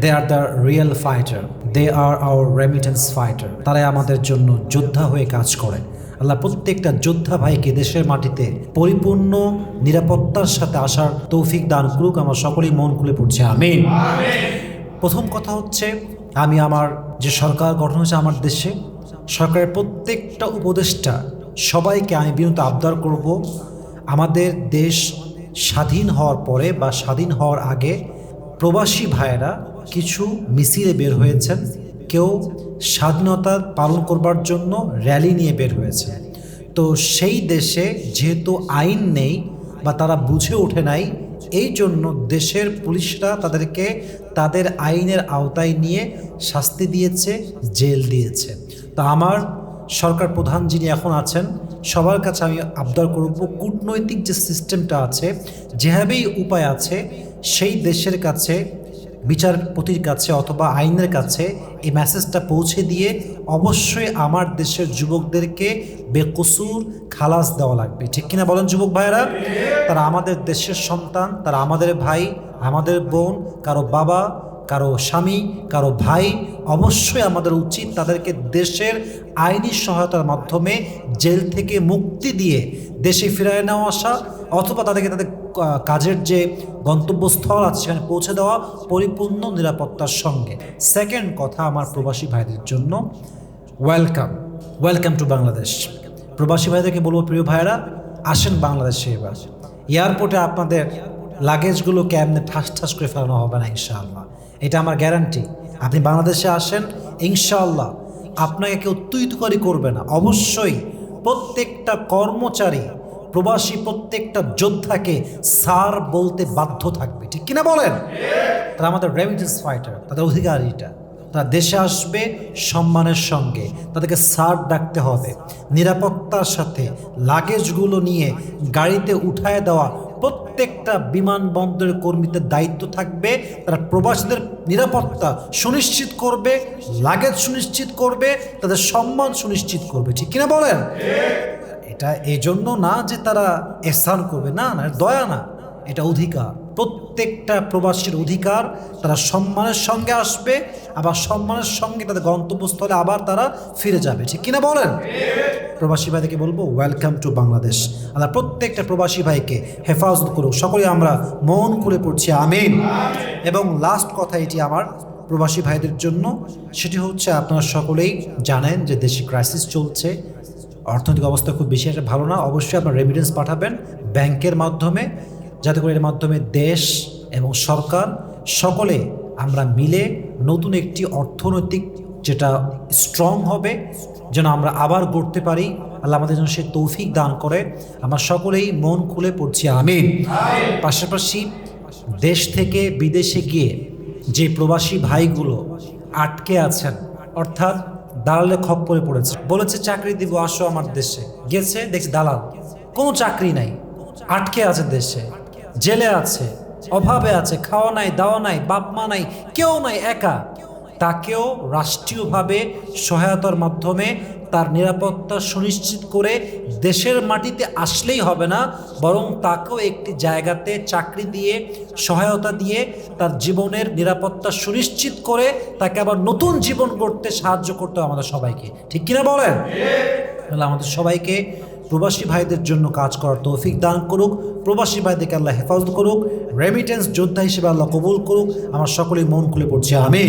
They are the real fighter they are our remittance fighter তারাই আমাদের জন্য যোদ্ধা হয়ে কাজ করে আল্লাহ প্রত্যেকটা যোদ্ধা ভাইকে দেশের মাটিতে পরিপূর্ণ নিরাপত্তার সাথে আসার তৌফিক দান করুক। আমার সকলেই মন খুলে পড়ছে। আমি প্রথম কথা হচ্ছে, আমি আমার যে সরকার গঠন হয়েছে আমার দেশে, সরকারের প্রত্যেকটা উপদেষ্টা সবাইকে আমি বিনত আবদার করব, আমাদের দেশ স্বাধীন হওয়ার পরে বা স্বাধীন হওয়ার আগে প্রবাসী ভাইয়েরা কিছু মিছিলে বের হয়েছেন। কেউ স্বাধীনতা পালন করবার জন্য র্যালি নিয়ে বের হয়েছে তো সেই দেশে যেহেতু আইন নেই বা তারা বুঝে ওঠে নাই, এই জন্য দেশের পুলিশরা তাদেরকে তাদের আইনের আওতায় নিয়ে শাস্তি দিয়েছে, জেল দিয়েছে। তো আমার সরকার প্রধান যিনি এখন আছেন, সবার কাছে আমি আবদার করব, কূটনৈতিক যে সিস্টেমটা আছে, যেভাবেই উপায় আছে, সেই দেশের কাছে বিচারপতির কাছে অথবা আইনের কাছে এই মেসেজটা পৌঁছে দিয়ে অবশ্যই আমার দেশের যুবকদেরকে বেকসুর খালাস দেওয়া লাগবে। ঠিক কিনা বলেন যুবক ভাইয়েরা? তারা আমাদের দেশের সন্তান, তারা আমাদের ভাই, আমাদের বোন, কারও বাবা, কারও স্বামী, কারও ভাই, অবশ্যই আমাদের উচিত তাদেরকে দেশের আইনি সহায়তার মাধ্যমে জেল থেকে মুক্তি দিয়ে দেশে ফিরায় নেওয়া আসা, অথবা তাদেরকে তাদের কাজের যে গন্তব্যস্থল আছে, সেখানে পৌঁছে দেওয়া পরিপূর্ণ নিরাপত্তার সঙ্গে। সেকেন্ড কথা আমার প্রবাসী ভাইদের জন্য ওয়েলকাম ওয়েলকাম টু বাংলাদেশ প্রবাসী ভাইদেরকে বলব, প্রিয় ভাইরা আসেন বাংলাদেশে এবার। এয়ারপোর্টে আপনাদের লাগেজগুলোকে এমনি ঠাস ঠাস করে ফেলানো হবে না, ইনশাআল্লাহ? এটা আমার গ্যারান্টি আপনি বাংলাদেশে আসেন, ইনশাআল্লাহ, আপনাকে কেউ তুইতুকারি করবে না। অবশ্যই প্রত্যেকটা কর্মচারী প্রবাসী প্রত্যেকটা যোদ্ধাকে স্যার বলতে বাধ্য থাকবে। ঠিক কিনা বলেন? তারা আমাদের রেমিটেন্স ফাইটার তাদের অধিকার এটা তারা দেশে আসবে সম্মানের সঙ্গে, তাদেরকে সার ডাকতে হবে। নিরাপত্তার সাথে লাগেজগুলো নিয়ে গাড়িতে উঠায় দেওয়া প্রত্যেকটা বিমানবন্দরের কর্মীদের দায়িত্ব থাকবে। তারা প্রবাসীদের নিরাপত্তা সুনিশ্চিত করবে লাগেজ সুনিশ্চিত করবে, তাদের সম্মান সুনিশ্চিত করবে। ঠিক কিনা বলেন? এটা এই জন্য না যে তারা এহসান করবে। না না দয়া না, এটা অধিকার। প্রত্যেকটা প্রবাসীর অধিকার তারা সম্মানের সঙ্গে আসবে, আবার সম্মানের সঙ্গে তাদের গন্তব্যস্থলে আবার তারা ফিরে যাবে। ঠিক কিনা বলেন? প্রবাসী ভাইদেরকে বলব ওয়েলকাম টু বাংলাদেশ আল্লাহ প্রত্যেকটা প্রবাসী ভাইকে হেফাজত করুক। সকলে আমরা মন খুলে পড়ছি, আমিন। এবং লাস্ট কথা এটি আমার প্রবাসী ভাইদের জন্য, সেটি হচ্ছে আপনারা সকলেই জানেন যে দেশে ক্রাইসিস চলছে। অর্থনৈতিক অবস্থা খুব বেশি একটা ভালো না। অবশ্যই আপনার রেমিটেন্স পাঠাবেন ব্যাংকের মাধ্যমে। যাতে করে এর মাধ্যমে দেশ এবং সরকার সকলে আমরা মিলে নতুন একটি অর্থনৈতিক যেটা স্ট্রং হবে যেন আমরা আবার গড়তে পারি। আল্লাহ আমাদের যেন সে তৌফিক দান করে। আমরা সকলেই মন খুলে পড়ছি আমি পাশাপাশি দেশ থেকে বিদেশে গিয়ে যে প্রবাসী ভাইগুলো আটকে আছেন অর্থাৎ দালালে খপ করে পড়েছে। বলেছে, চাকরি দিব, আসো আমার দেশে। গেছে, দেখছি, দালাল। কোনো চাকরি নাই। আটকে আছে দেশে। জেলে আছে। অভাবে আছে। খাওয়া নাই, দাওয়া নাই, বাপ মা নাই, কেউ নাই, একা। তাকেও রাষ্ট্রীয়ভাবে সহায়তার মাধ্যমে তার নিরাপত্তা সুনিশ্চিত করে দেশের মাটিতে আসলেই হবে না, বরং তাকেও একটি জায়গাতে চাকরি দিয়ে, সহায়তা দিয়ে তার জীবনের নিরাপত্তা সুনিশ্চিত করে তাকে আবার নতুন জীবন গড়তে সাহায্য করতে হবে আমাদের সবাইকে। ঠিক কিনা বলেন? তাহলে আমাদের সবাইকে প্রবাসী ভাইদের জন্য কাজ করার তৌফিক দান করুক, প্রবাসী ভাইদেরকে আল্লাহ হেফাজত করুক রেমিটেন্স যোদ্ধা হিসেবে আল্লাহ কবুল করুক, আমার সকলেই মন খুলে পড়ছে আমি